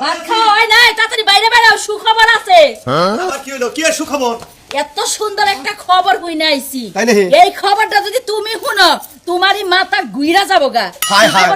ভাত খাওয়া হয় নাই তাড়াতাড়ি বাইরে বেরাও সুখবর আছে। আবার কি হলো? কি আর সুখবর? এত সুন্দর একটা খবর হই নাকি? এই খবরটা যদি তুমি শুনো তোমারই মাথা গুইরা যাব গা হায়। হায়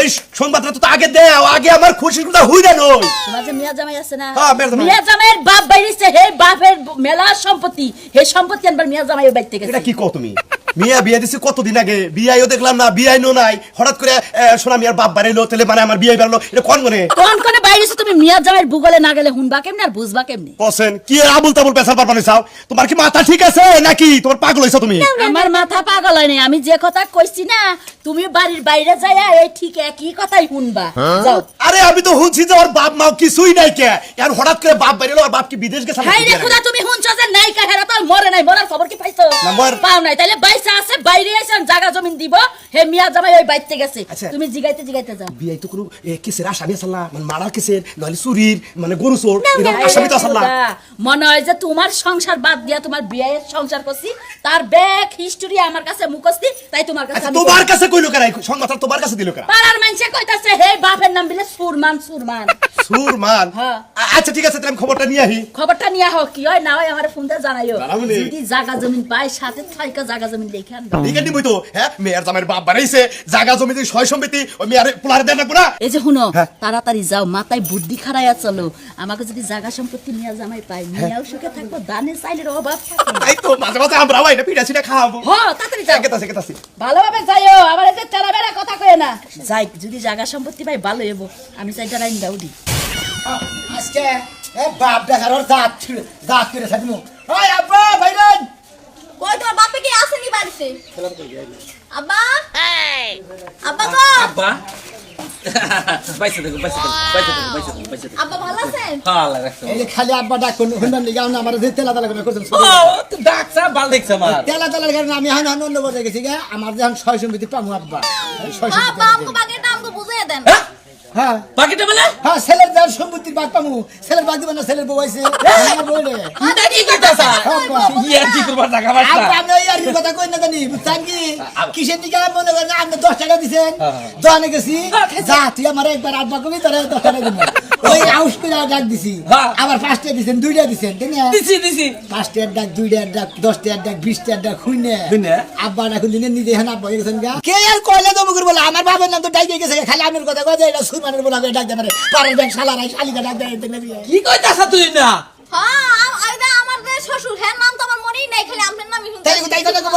এই সংবাদটা তো আগে দেও আগে আমার খুশির কথা হই না নই তোমার যে মিয়া জামাই আছে না? হ্যাঁ, মিয়া মিয়া জামাইয়ের বাপ বাইরেছে হে বাপের মেলা সম্পত্তি। হে সম্পত্তি আনবার মিয়া জামাই বাইর থেকে এটা কি কও তুমি? মিয়া বিয়ে দিছে কতদিন আগে? বিয়াইও দেখলাম না বিয়াই নো নাই। হঠাৎ করে সোনা মিয়ার বাপ বাড়াইলো তাহলে মানে আমার বিয়ে বাড়লো। এটা কোন মনে? কোন কোনে বাইরেছে তুমি? মিয়া জামাইয়ের ভূগোলে না গেলে হুনবা কেমনে আর বুঝবা কেমনে? কসেন কি আর আবুল তাবুল পেশার পারপানে চাও? তোমার কি মাথা ঠিক আছে নাকি? তোমার পাগল হইছো তুমি? আমার মাথা পাগল হয় নাই আমি যে কথা কইছি না তুমি বাড়ির বাইরে যাইয়া এই ঠিক একই কথাই শুনবা যাও। আরে আমি তো শুনছি যে ওর বাপ মাও কিছুই নাই কে। আর হঠাৎ করে বাপ বাড়িলো আর বাপ কি বিদেশ গেছে হাই রে খুদা তুমি শুনছো যে নাই কাহেরা তো মরে নাই। মরার খবর কি পাইছো? না, মর- পাও নাই। তাইলে বাইসা আছে বাইরে আইছেন জায়গা জমিন দিব। হে মিয়া জামাই ওই বাইতে গেছে। আচ্ছা। তুমি জিগাইতে জিগাইতে যাও। বিয়াই তো কোনো এ, কিসের? আসামি আসাল মানে মারার কিসের? নইলে চুরির মানে গরু চোর এরকম আসামি তো মনে হয় যে তোমার সংসার বাদ দিয়া তোমার বিয়ের সংসার করছি। তার ব্যাক হিস্টোরি আমার কাছে মুখস্তি তাই তোমার কাছে আচ্ছা তোমার কাছে কইলো কেন? সংবাদটা তোমার কাছে দিল কেন? পাড়ার মানুষে কইতাছে হে বাপের নাম বিলে সুরমান সুরমান। সুরমান। হ্যাঁ। আচ্ছা ঠিক আছে তাহলে খবরটা নিয়ে আহি খবরটা নিয়ে হোক কি হয় না হয় আমার জানাইও। যদি জায়গা জমিন পায় সাথে থাইকা জায়গা জমিন দেখে আনবা। ঠিক আছে তো হ্যাঁ মেয়ের জামাইয়ের বাপ বাড়াইছে জায়গা সয় সম্পত্তি ওই মেয়ের পোলারে দেন না এই যে শুনো হ্যাঁ। তাড়াতাড়ি যাও মাথায় বুদ্ধি খারাইয়া চলো। আমাকে যদি জায়গা সম্পত্তি নিয়ে জামাই পাই হ্যাঁ। নিয়েও সুখে থাকব দানে চাইলে অভাব। তাই তো মাঝে মাঝে আমরা পিঠা ছিটা খাওয়াবো। হ তাড়াতাড়ি যাও। কেতাছে কেতাছে ভালোভাবে যাইও আবার এতে তেরা বেড়া কথা কয়ে না। যাই যদি জায়গা সম্পত্তি পাই ভালো হইব। আমি চাইটা রাইন দাউডি আজকে এ বাপ দেখার ওর দাঁত দাঁত কেটে থাকব ওই আব্বা ভাইরান কই তোমার বাপে কি আসেনি বাড়িতে? আব্বা? আব্বা গো! আব্বা? বাইসে দেখো বাইসে দেখো বাইসে দেখো বাইসে দেখো বাইসে দেখো। আব্বা ভালো আছেন? হ্যাঁ আল্লাহ রাখছো এই খালি আব্বা ডাক করুন হুন্ডার লিগে আমরা আমার যে তেলা তেলা করে করছেন ও তো ডাকছা বাল দেখছ আমার। তেলা আমি এখন অন্য বসে গেছি গে। আমার যখন ছয় সম্পত্তি পাবো আব্বা। এই ছয় আব্বা সম্পত্তি আমগো দেন। হ্যাঁ। হ্যাঁ বাকিটা বলে? হ্যাঁ ছেলের যার সম্পত্তির বাদ পাবো ছেলের বাদ দিবেন না ছেলের বউ আইছে। আমার বউ রে এটা কি কইতাছা আব্বা, ইয়ার কি করবা টাকা কি কথা কই না জানি বুঝছেন কি? কিসের দিকে মনে করেন আপনি দশ টাকা দিছে দোকানে গেছি যা তুই আমার একবার আব্বা কবি তোর দশ টাকা দিব। ওই আউস করে ডাক দিছি। হ্যাঁ। আবার পাঁচটা দিছেন দুইটা দিছেন তাই না দিছি। দিছি পাঁচটার ডাক দুইটার ডাক দশটার ডাক বিশটার ডাক শুনে শুইনে? আব্বা এখন দিনে নিজে এখন আব্বা হয়ে গেছেন গা। কে আর কয়লা দম করে বলে আমার বাবার নাম তো ডাইকে গেছে খালি আমির কথা যে এটা সুরমানের বলা করে ডাক দেবে পাড়ার ব্যাংক শালারাই শালিকা ডাক দেয় দেখলে কি কইতাছা তুই না? হ্যাঁ আমার শ্বশুর হ্যাঁ নাম তো আমার মনেই নাই খালি আপনার নামই শুনতে তাই কথা কব।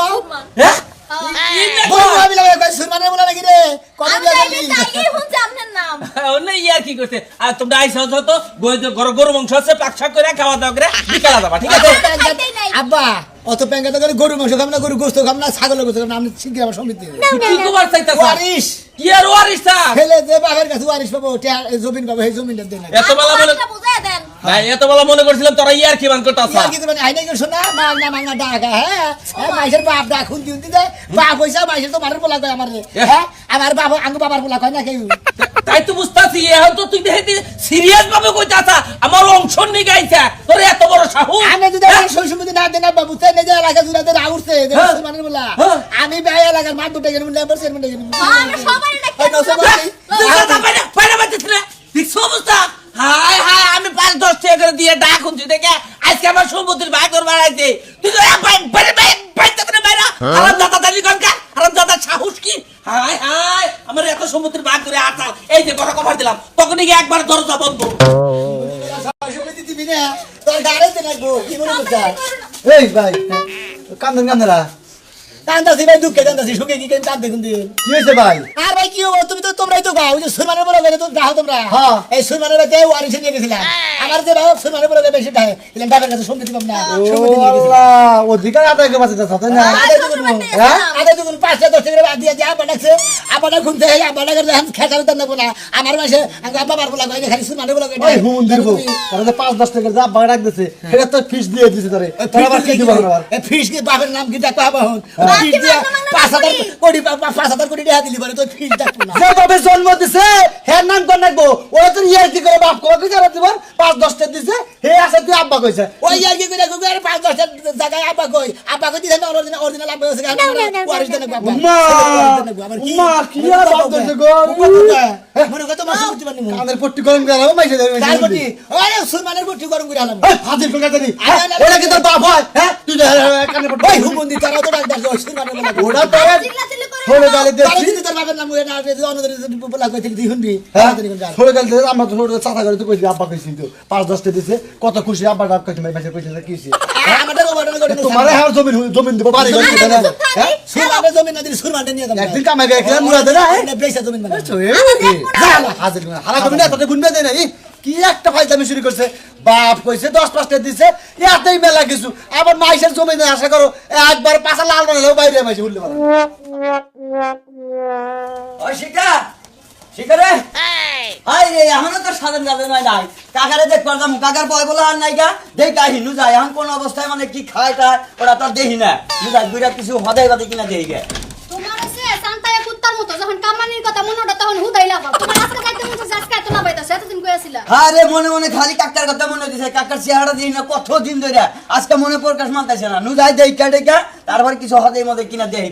হ্যাঁ? হ্যাঁ। বউ লাগে কয় সুরমানের বলা নাকি রে? কত আমি দিয়া তাইলে দিলি? তাইলেই শুনছি আপনার নাম। অন্য ইয়ার কি করছে? আর তোমরা আইসা তো গরু গরু মাংস আছে পাকশাক করে খাওয়া দাওয়া করে বিকালা যাবা ঠিক আছে? খাইতেই নাই। আব্বা অত প্যাঙ্গা তো করে গরু মাংস খাম না গরু গোস্ত খাম না ছাগলের গোস্ত খাম না আমি শিখে আমার তুই কি কবার চাইতাছা? ওয়ারিশ। কি আর ওয়ারিস তা? ফেলে যে বাবার কাছে ওয়ারিশ পাবো এই জমিন পাবো এই জমিনটা দেন এত বেলা আমগো মনে দেন ভাই এত বেলা মনে করছিলাম তোরা ইয়ার কি মান করতাছা। ইয়ার কিন্তু মানে আইনা শোনা মাংনা মাংনা হ্যাঁ? হ্যাঁ মাইসের বাপ ডাক খুন দিন দিতে বাপ হইছে মাইসের তো মারের পোলা কয় আমার রে হ্যাঁ? আমার বাপ আঙ্গু বাবার পোলা কয় না কেউ? তাই তো বুঝতাছি এখন তো তুই দেখে সিরিয়াস ভাবে কইতাছা আমার অংশ নিয়ে গাইছা। তোর এত বড় সাহস। আমি যদি না দেন বাবু তাই না যে এলাকা জুড়ে দেন আউটছে হ্যাঁ। মানের পোলা। হ্যাঁ। আমি ভাই এলাকার মাঠ দুটো গেলাম লেবার চেয়ারম্যান গেলাম হ্যাঁ, আমরা সবাই ডাকি। এই নসে তুই কথা পাইনা পাইনা বাচ্চা দেখছ অবস্থা হাই হাই আমি পাঁচ দশ টাকা করে দিয়ে ডাক শুনছি দেখে আজকে আমার সম্পত্তির ভাগ করে তুই তো বাইরে বাইরে বাইরে করে বাইরা আরাম দাদা দালি কনকা আরাম দাদা সাহস কি? হাই হাই আমার এত সম্পত্তির ভাগ করে আসাল এই যে কথা কভার দিলাম তখন কি একবার দরজা বন্ধ। দিবি না তোর গাড়িতে নাকবো কি মনে করছিস এই ভাই কান্দন কান্দরা কান্দাসি ভাই দুঃখে কান্দাসি সুখে কি কেন কান্দে কোন দিন কি হয়েছে ভাই? আর ভাই কি হব? তুমি তো তোমরাই তো গাও ওই যে সুরমানের বড় গেলে তো গাও তোমরা। হ্যাঁ। এই সুরমানের বাড়িতে ওয়ারিসে নিয়ে গেছিলাম। আমার যে সুরমানের বড় বেশি এলাম কাছে না আল্লাহ অধিকার আদায় তাই না? হ্যাঁ? পাঁচটা দিয়ে হয় না। আমার মাসে আব্বা বার বলা খালি সুরমানের বড় ওই হুন দিব তারা যে পাঁচ দশ টাকা যা বাগা দিছে সেটা তো ফিস দিয়ে দিছে তোরে। তোরা আবার কি দিব ফিস কি বাপের নাম কি হন? পাঁচ হাজার কোটি পাঁচ হাজার কোটি টাকা দিলি পরে তো ফিট থাকব না। যেভাবে জন্ম দিছে হের নাম কর নাকবো। ওরা তো ইয়ার কি করে বাপ কবে বিচার দিবার পাঁচ দশটা দিছে হে আছে তুই আব্বা কইছে। ওই আর কি করে গুগল পাঁচ দশ জায়গায় আব্বা কই। আব্বা কই দিছেন অরিজিনাল অরিজিনাল আব্বা নাও, ওয়ারিশ দেন বাবা উম্মা, কি? আর বাপ ধরছে গো? মনে কত মাস করতে পারি কানের পট্টি গরম করে আলাম দেবে আরে গরম আলাম। কি তোর বাপ হয়? হ্যাঁ তুই হ্যাঁ, কানের পট্টি ওই হুমন্দি তারা তো ডাক দাও বলা গালে তোর বাবার নাম না অন্যদের বলা গালে আমরা চাচা করে কইছি আব্বা কইছি তো পাঁচ দশটা দিছে। কত খুশি আব্বা ডাক কইছে মাই কইছে। যে তোমারে হ্যাঁ জমিন জমিন দিব বাড়ি করে দিবে না? হ্যাঁ? সুরমানের জমি না দিলে সুরমানটা নিয়ে যাব। একদিন কামাই গেছে মুরাদে না হ্যাঁ? বেসা জমি মানে হাজির করে হারা করবি না তোকে গুনবে দেয় না কি একটা ফাইজামি শুরু করছে? বাপ কইছে দশ পাঁচটা দিছে ইয়াতেই মেলা কিছু। আবার মাইসের জমি আশা করো একবার পাশা লাল বানালেও বাইরে মাইসে উঠলে পারে। ওই শিকা শিকা রে আই রে এখনও তো সাধন যাবে নাই নাই। কাকারে দেখ পারলাম কাকার পয় বলে আর নাইগা দেই দেখ কা হিনু যায় এখন কোন অবস্থায় মানে কি খায় টায় ওরা তো দেখি না। বুঝাই দুইটা কিছু হদাই বাদে কিনা দেই গে তোমার হচ্ছে সান্তায়া কুত্তার মতো যখন কামানির কথা মনে ওটা তখন হুদাই লাগাও তোমার আজকে যাইতে মনে হচ্ছে আজকে এত লাভাইতাছে এতদিন কইয়াছিলা আরে মনে মনে খালি কাকার কথা মনে দিছে কাকার চেহারা দিই না কত দিন ধরে আজকে মনে প্রকাশ মানতেছে না। নু যাই দেই কা ডেকা তারপর কিছু হদাই মধ্যে কিনা দেই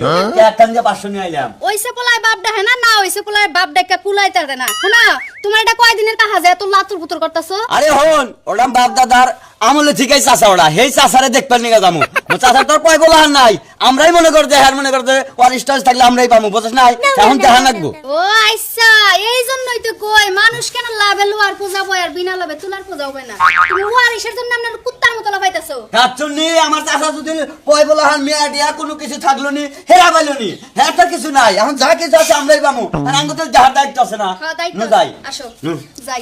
একটা নিয়ে পাঁচশো নিয়ে আইলাম। ওইসে পোলায় বাপ ডাহে না না ওইসে পোলায় বাপ ডাকা কুলাই তারে না। শোনা তোমার এটা কয়দিনের কাহা যায় এত লাতুর পুতুর করতেছো? আরে হন ওটা বাপ দাদার আমলে ঠিকই চাষা ওরা হেই চাষারে দেখবার নিয়ে যাব চাষার তোর পয় বলা নাই আমরাই মনে হ্যাঁ মনে অনিষ্টাস থাকলে আমরাই পাবো বুঝছ নাই এখন দেখা লাগবো ও আচ্ছা এই জন্যই তো কই মানুষ কেন লাভে লোয়ার পূজা বয় আর বিনা লাভে তুলার পূজা হবে না তুমি ওয়ারিসের জন্য আপনার কুত্তার মতো লাভাইতাছো তার জন্য আমার চাষা যদি পয় বলা হান মেয়া দিয়া কোনো কিছু থাকল নি হেরা পাইলো নি হ্যাঁ তো কিছু নাই এখন যা কিছু আছে আমরাই পাবো আর আঙ্গুতে যাহার দায়িত্ব আছে না হ্যাঁ দায়িত্ব যাই আসো যাই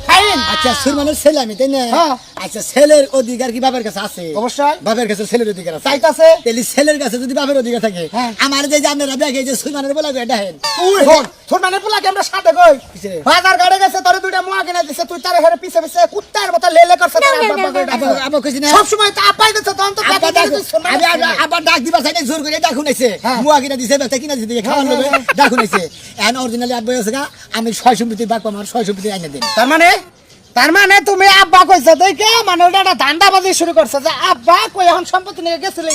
আচ্ছা সুরমানের ছেলে আমি তাই না? হ্যাঁ। আচ্ছা ছেলের অধিকার কি কাছে আছে? অবশ্যই। বাপের কাছে ছেলের অধিকার আছে। চাইতাছে। তাহলে ছেলের কাছে যদি অধিকার থাকে হ্যাঁ। আমার যে যে আপনারা দেখে যে সুরমানের বলা এটা হেন। তুই সুরমানের পোলাকে আমরা সাথে কই? বাজার গাড়ে গেছে তোর দুইটা মোয়া কিনে দিছে তুই তার হেরে পিছে পিছে কুত্তার মতো লেলে করছে তার আব্বা আব্বা করে ডাকে। আবার কইছি না। সব সময় তো আপাই দিছে তখন তো আবার কাকে ডাক- তুই সুরমানের আমি আবার- আবার ডাক দিবার চাইলে জোর করে ডাকুন আইছে হ্যাঁ। মুয়া কিনা দিছে বেটা কিনা দিছে খাওয়ার লোভে ডাকুন আইছে এখন অরিজিনালি আব্বা আছে আমি ছয় সম্পত্তি বাপ আমার ছয় সম্পত্তি আইনে দিন। তার মানে? তার মানে তুমি আব্বা কইছো দেখে মানে ওটা একটা ধান্দাবাজি শুরু করছে যে আব্বা কই এখন সম্পত্তি নিয়ে গেছিলি?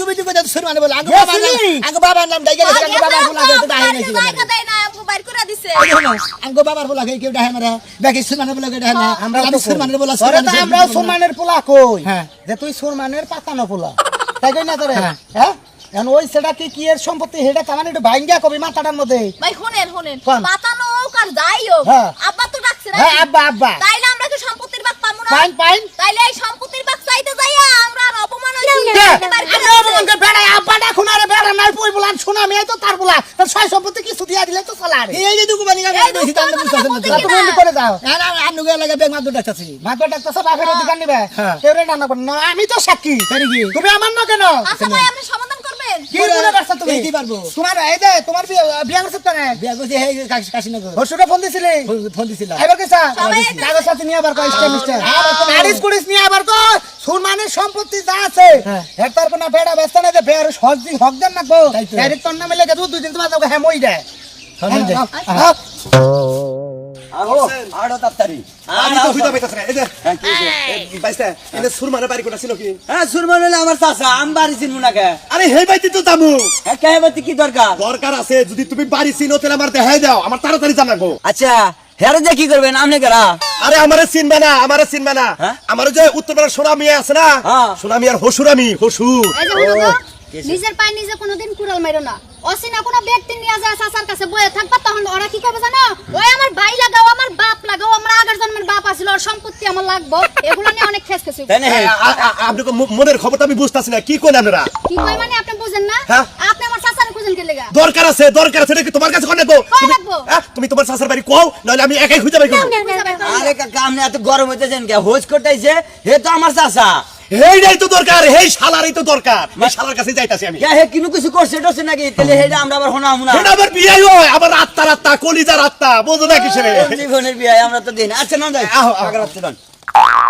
তুমি কোথায় সুরমানে বলে? আগে নাম আগে বাবার নাম ডাইকে গেছে আগে বাবার না বাইর করে দিছে। বাবার কেউ মারে। সুরমানের না আমরা সুরমানের সুরমানের কই? হ্যাঁ। যে তুই সুরমানের পাতানো পোলা। তাই কই না তোরে? হ্যাঁ। হ্যাঁ? এখন ওই সেটা কি কি এর সম্পত্তি? হেটা তার মানে একটু ভাঙ্গিয়া কবি মাথাটার মধ্যে। ভাই শুনেন শুনেন। পাতানো হোক আর যাই হোক হ্যাঁ। আব্বা না হ্যাঁ আব্বা। তাইলে আমরা কি সম্পত্তির ভাগ পাবো না। পাইন পাইন। তাইলে এই সম্পত্তির ভাগ চাইতে যাইয়া আমরা আর অপমান হইছি? বাইর করে আমি বেড়াই আরে বেড়া নাই পই বলান শোনা আমি এই তো তার বলা। তার ছয় সম্পত্তি কিছু দিয়া দিলে তো চালা রে এই যে দুকু বানি এই বেশি দুকু দাম বুঝতাছেন না তুমি এমনি করে যাও। আর আর আর নুগে লাগে বেগ মাদুর ডাকতাছি। ডাক্তার বাপের অধিকার নিবে। হ্যাঁ। কেউ রে রান্না না আমি তো সাক্ষী। তাই? তুমি আমার না কেন? আচ্ছা ভাই আপনি সমাধান করবেন কি মনে করছ তুমি। কি পারব? তোমার এই যে তোমার বিয়ে বিয়ে করছ বিয়া করছি এই কাশি কাশি ফোন দিছিলি? ফোন দিছিলাম। এবার কেসা কাগজ সাথে নিয়ে আবার কয় স্টেম স্টেম আবার তো- নিয়ে আবার কয় সুরমানের সম্পত্তি যা আছে হ্যাঁ। এর তার কোনো বেড়া ব্যস্ত না যে বেড়া হক দিন হক দেন না গো। ডাইরেক্ট তোর নামে লেগে দুই দিন তোমার হ্যাঁ মই দেয়। আমার চাষা আমি বাড়ি চিনবো না আরে হেই বাইতি তো দামু হ্যাঁ কে কি দরকার? দরকার আছে যদি তুমি বাড়ি চিনো তাহলে আমার দেখাই দাও আমার তাড়াতাড়ি জানাব। আচ্ছা হেরে দিয়ে কি করবেন আপনি কেরা আরে আমারে চিনবে না আমারে চিনবে না। হ্যাঁ? আমার যে উত্তরপাড়ার সোনা মিয়া আছে না হ্যাঁ। সোনা মিয়ার হসুর আমি হসুর। এই যে নিজের পায়ে নিজে কোনোদিন কুড়াল মাইরো না। অসিনা কোনো ব্যক্তি নিয়ে যায় চাচার কাছে বয়ে থাকবা তখন ওরা কি করবে জানো ওই আমার ভাই লাগাও আমার বাপ লাগাও আমার আগের জন্মের বাপ আছিল ওর সম্পত্তি আমার লাগবো? এগুলো নিয়ে অনেক খেস খেস। তাই না? আপনি মনের খবরটা আমি বুঝতেছি না কি আপনারা? কি কই মানে আপনি বুঝেন না? হ্যাঁ? আপনি আমার চাচার খুঁজেন কে লেগা? দরকার আছে দরকার আছে নাকি তোমার কাছে কোন তুমি- রাখব? হ্যাঁ, তুমি তোমার বাড়ি কও নাহলে আমি একাই খুঁজে আরে কাকা আপনি এত গরম হইতেছেন কে? হোজ করতেছে হে তো আমার তো দরকার এই শালারই তো দরকার। এই শালার কাছে যাইতাছি আমি। হে কিনু কিছু করছে নাকি? তাহলে হেটা আমরা আবার শোনাম না। এটা আবার বিয়াই হয় আবার আত্মা আত্মা কলিজার আত্মা বোঝো না কিসের? জীবনের বিয়ে আমরা তো দিন। আচ্ছা না যাই আহো, আহো। আগার Ow!